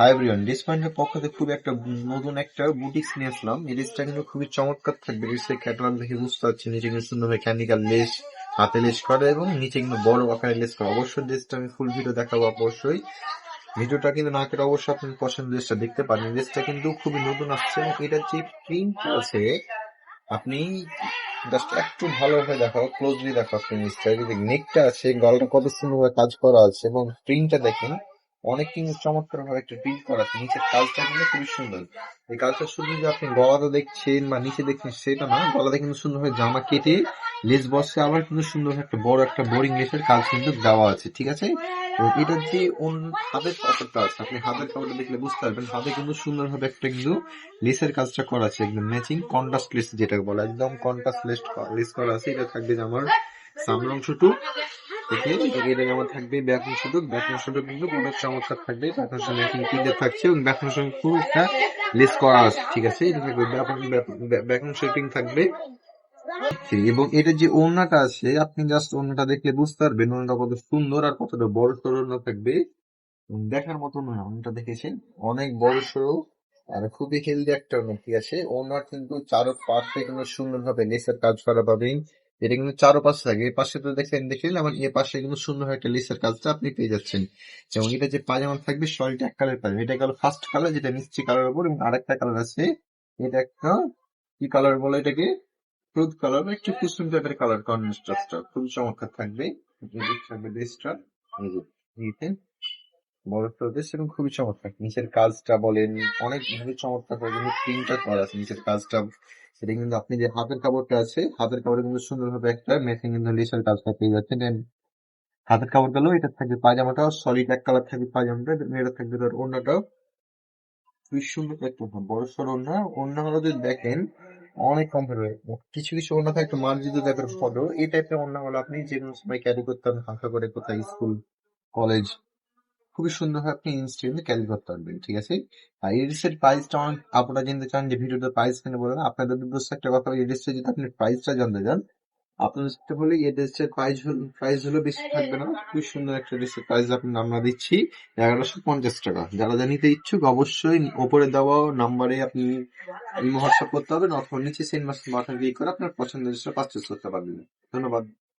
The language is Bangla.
হাই ব্রিয়ন ডিসপয়েন্টের পক্ষ থেকে খুব একটা নতুন একটা বুটিক্স নিয়ে আসলাম। এই ড্রেসটা কিন্তু খুবই চমৎকার থাকবে। ড্রেসের ক্যাটালগ দেখে বুঝতে পারছি নিচে কিন্তু সুন্দরভাবে ক্যান্ডিকাল লেস হাতে লেস করা এবং নিচে কিন্তু বড় আকারের লেস করা। অবশ্যই ড্রেসটা আমি ফুল ভিডিও দেখাবো অবশ্যই। ভিডিওটা কিন্তু না কেটে অবশ্যই আপনি পছন্দের ড্রেসটা দেখতে পারেন। ড্রেসটা কিন্তু খুবই নতুন আসছে এবং এটার যে প্রিন্ট আছে, আপনি জাস্ট একটু ভালোভাবে দেখাও ক্লোজলি দেখাও আপনি এই নেকটা আছে, গলাটা কত সুন্দরভাবে কাজ করা আছে এবং প্রিন্টটা দেখেন অনেক কিন্তু চমৎকার ভাবে একটা প্রিন্ট করা আছে। নিচের কাজটা কিন্তু খুবই সুন্দর। এই কাজটা শুধু যে আপনি গলাতে দেখছেন বা নিচে দেখছেন সেটা না গলাতে কিন্তু সুন্দরভাবে জামা কেটে লেস বসে আবার কিন্তু সুন্দর একটা বড় একটা বোরিং লেসের কাজ কিন্তু দেওয়া আছে, ঠিক আছে? এটার যে হাতের কাপড়টা আছে আপনি হাতের কাপড়টা দেখলে বুঝতে পারবেন, হাতে কিন্তু সুন্দরভাবে একটা কিন্তু লেসের কাজটা করা আছে, একদম ম্যাচিং কন্ট্রাস্ট লেস যেটাকে বলে, একদম কন্ট্রাস্ট লেস করা আছে। এটা থাকবে যে আমার সামনের অংশটুকু দেখে এটা যেমন থাকবে ব্যাক অংশটুকু ব্যাক অংশটুকু কিন্তু পুরো চমৎকার থাকবে। ব্যাক ম্যাচিং প্রিন্টার থাকছে এবং ব্যাক অংশ খুব একটা লেস করা আছে ঠিক আছে? এটা থাকবে ব্যাক প্রিন্ট থাকবে। এবং এটা যে ওড়নাটা আছে আপনি জাস্ট ওড়নাটা দেখলে বুঝতে পারবেন ওড়নাটা কত সুন্দর আর কতটা বড় সড়ো ওড়না থাকবে। দেখার মতো নয় ওড়নাটা দেখেছেন? অনেক বড় সড়ো আর খুবই হেলদি একটা ওড়না ঠিক আছে? ওড়নার কিন্তু চারো পাশে কিন্তু সুন্দরভাবে লেসের কাজ করা পাবেন। এটা কিন্তু চারো পাশে থাকে। এই পাশে তো দেখলেন দেখলেন? আমার এই পাশে কিন্তু সুন্দর একটা লিসের কাজটা আপনি পেয়ে যাচ্ছেন। যেমন এটা যে পাজামা থাকবে শরীরটা এক কালার পাবেন এটা গেল ফার্স্ট কালার যেটা মিষ্টি কালার উপর, এবং আরেকটা কালার আছে। এটা একটা কি কালার বলে এটাকে? ফ্রুট কালার একটু কুসুম টাইপের কালার কন্ট্রাস্টটা খুব চমৎকার থাকবে। থাকবে ড্রেসটা বড় ড্রেস এবং খুবই চমৎকার। নিচের কাজটা বলেন, অনেক ভাবে চমৎকার করে আছে। নিচের কাজটা, সেটা কিন্তু আপনি যে হাতের কাপড়টা আছে, হাতের কাপড়ে কিন্তু সুন্দরভাবে একটা মেশিন কিন্তু লেসের কাজটা পেয়ে যাচ্ছেন। And হাতের কাপড় গেলেও এটা থাকবে পাজামাটাও সলিড এক কালার থাকবে পাজামাটা এবং এটা থাকবে তার ওড়নাটাও। খুবই সুন্দর একটা বড় সড় ওড়না। ওড়না হলো যদি দেখেন, অনেক কমফোর্টেবল কিছু কিছু ওড়না থাকে মার্জিত টাইপের ফটো। এই টাইপের ওড়না হলো আপনি যে কোনো সময় ক্যারি করতে হালকা করে কোথায় স্কুল কলেজ খুবই সুন্দরভাবে আপনি ইনস্ট্যান্টলি ক্যারি করতে পারবেন, ঠিক আছে? আর এই ড্রেসের প্রাইসটা অনেক, আপনারা জানতে চান যে ভিডিওতে প্রাইস কেন বলেন আপনাদের উদ্দেশ্যে একটা কথা এই ড্রেসটা যদি আপনি প্রাইসটা জানতে চান আপনাদের সাথে বলি এই ড্রেসের প্রাইস প্রাইস হলো বেশি থাকবে না, খুবই সুন্দর একটা ড্রেসের প্রাইস আপনি আমরা দিচ্ছি, এগারোশো পঞ্চাশ টাকা। যারা যা নিতে ইচ্ছুক অবশ্যই ওপরে দেওয়া নাম্বারে আপনি হোয়াটসঅ্যাপ করতে হবে অথবা নিচে সেন্ড মাস বাটন ক্লিক করে আপনার পছন্দের ড্রেসটা পারচেস করতে পারবেন। ধন্যবাদ।